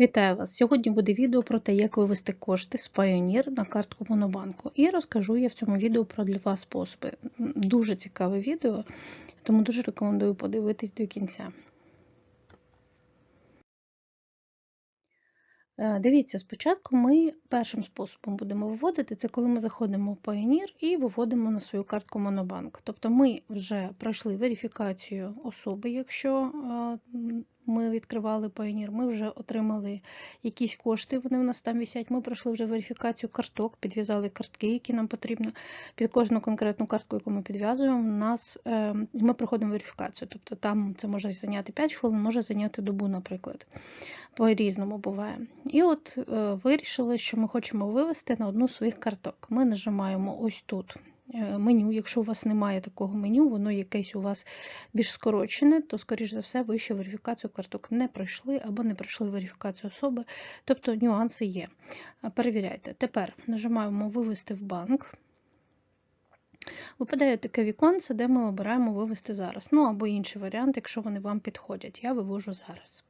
Вітаю вас! Сьогодні буде відео про те, як вивести кошти з Payoneer на картку Монобанку. І розкажу я в цьому відео про для вас способи. Дуже цікаве відео, тому дуже рекомендую подивитись до кінця. Е, Дивіться, спочатку ми першим способом будемо виводити, це коли ми заходимо в Payoneer і виводимо на свою картку Монобанк. Тобто ми вже пройшли верифікацію особи, якщо е, ми відкривали Payoneer, ми вже отримали якісь кошти, вони в нас там висять. Ми пройшли вже верифікацію карток, підв'язали картки, які нам потрібно. Під кожну конкретну картку, яку ми підв'язуємо, у нас е, ми проходимо верифікацію. Тобто там це може зайняти 5 хвилин, може зайняти добу, наприклад. По-різному буває. І от е, вирішили, що ми хочемо вивести на одну з своїх карток. Ми нажимаємо ось тут меню. Якщо у вас немає такого меню, воно якесь у вас більш скорочене, то, скоріш за все, ви ще верифікацію карток не пройшли або не пройшли верифікацію особи, тобто нюанси є. Е, Перевіряйте. Тепер нажимаємо Вивести в банк. Випадає таке віконце, де ми обираємо вивести зараз. Ну або інший варіант, якщо вони вам підходять. Я вивожу зараз.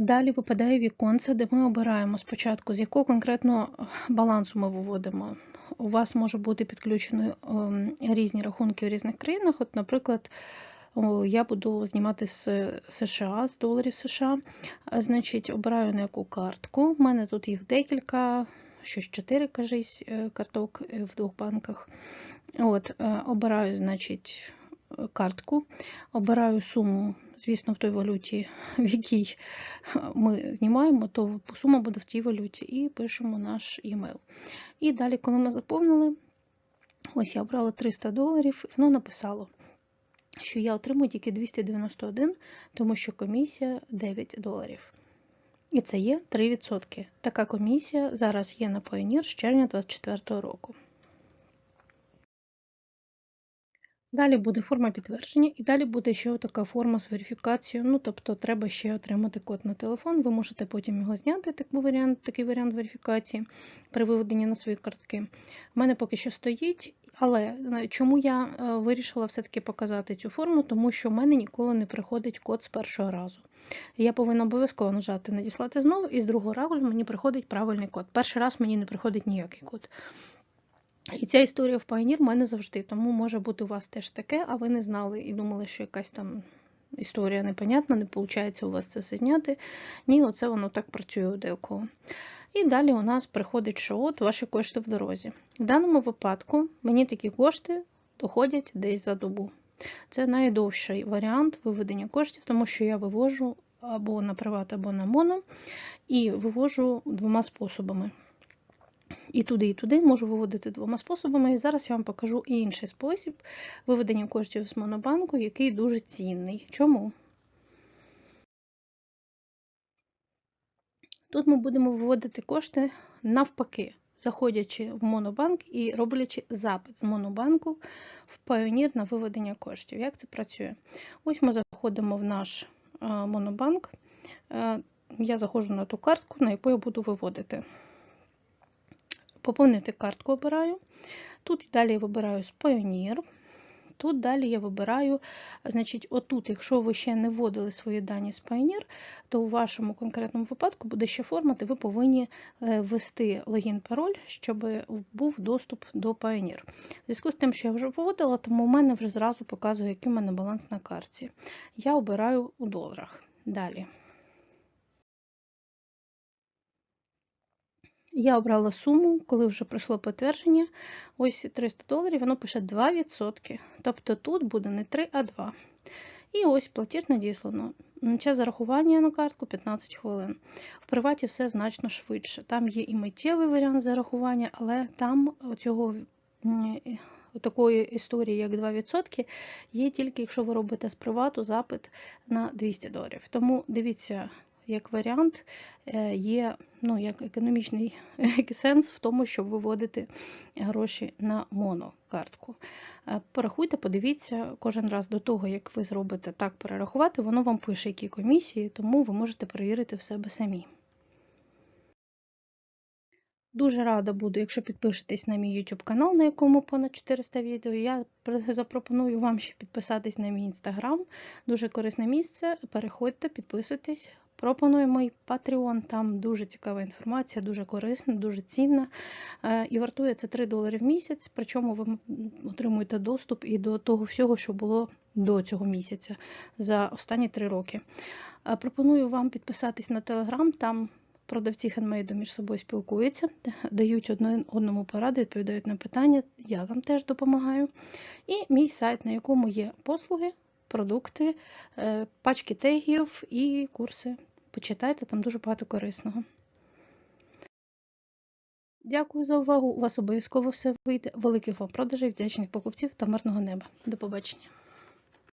Далі випадає віконце, де ми обираємо спочатку, з якого конкретно балансу ми виводимо. У вас може бути підключені ем, різні рахунки в різних країнах. От, наприклад, я буду знімати з США, з доларів США. Значить, обираю на яку картку. У мене тут їх декілька, щось 4, кажись, е, карток е, в двох банках. От, е, обираю, значить, картку, обираю суму, звісно, в той валюті, в якій ми знімаємо, то сума буде в тій валюті, і пишемо наш e-mail. І далі, коли ми заповнили, ось я обрала 300 доларів, воно написало, що я отримую тільки 291, тому що комісія 9 доларів. І це є 3%. Така комісія зараз є на Payoneer з червня 2024 року. Далі буде форма підтвердження, і далі буде ще така форма з верифікацією. Ну, тобто, треба ще отримати код на телефон. Ви можете потім його зняти, такий варіант, такий варіант верифікації при виведенні на свої картки. У мене поки що стоїть, але е, чому я е, вирішила все-таки показати цю форму? Тому що в мене ніколи не приходить код з першого разу. Я повинна обов'язково нажати надіслати знову, і з другого разу мені приходить правильний код. Перший раз мені не приходить ніякий код. І ця історія в Pioneer в мене завжди, тому може бути у вас теж таке, а ви не знали і думали, що якась там історія непонятна, не виходить у вас це все зняти. Ні, оце воно так працює у декого. І далі у нас приходить, що от ваші кошти в дорозі. В даному випадку мені такі кошти доходять десь за добу. Це найдовший варіант виведення коштів, тому що я вивожу або на приват, або на моно, і вивожу двома способами. І туди, і туди можу виводити двома способами. І зараз я вам покажу інший спосіб виведення коштів з монобанку, який дуже цінний. Чому? Тут ми будемо виводити кошти навпаки, заходячи в монобанк і роблячи запит з монобанку в Payoneer на виведення коштів. Як це працює? Ось ми заходимо в наш е, монобанк. Е, Я заходжу на ту картку, на яку я буду виводити. Поповнити картку обираю. Тут далі я вибираю з Payoneer. Тут далі я вибираю, значить, отут, якщо ви ще не вводили свої дані з Payoneer, то у вашому конкретному випадку буде ще форма, де ви повинні е, ввести логін-пароль, щоб був доступ до Payoneer. В зв'язку з тим, що я вже вводила, тому у мене вже зразу показує, який у мене баланс на карті. Я обираю у доларах. Далі. Я обрала суму, коли вже пройшло підтвердження. Ось 300 доларів, воно пише 2%. Тобто тут буде не 3, а 2. І ось платіж надіслано. Час зарахування на картку 15 хвилин. В приваті все значно швидше. Там є і миттєвий варіант зарахування, але там цього такої історії, як 2%, є тільки, якщо ви робите з привату запит на 200 доларів. Тому дивіться як варіант є ну, як економічний сенс в тому, щоб виводити гроші на монокартку. Порахуйте, подивіться кожен раз до того, як ви зробите так перерахувати, воно вам пише, які комісії, тому ви можете перевірити в себе самі. Дуже рада буду, якщо підпишетесь на мій YouTube канал, на якому понад 400 відео. Я запропоную вам ще підписатись на мій Instagram. Дуже корисне місце. Переходьте, підписуйтесь. Пропоную мій Patreon, там дуже цікава інформація, дуже корисна, дуже цінна. Е, І вартує це 3 долари в місяць, причому ви отримуєте доступ і до того всього, що було до цього місяця за останні 3 роки. Е, Пропоную вам підписатись на Telegram, там продавці хендмейду між собою спілкуються, дають одному поради, відповідають на питання. Я вам теж допомагаю. І мій сайт, на якому є послуги, продукти, е, пачки тегів і курси. Почитайте, там дуже багато корисного. Дякую за увагу. У вас обов'язково все вийде. Великих вам продажей, вдячних покупців та мирного неба. До побачення.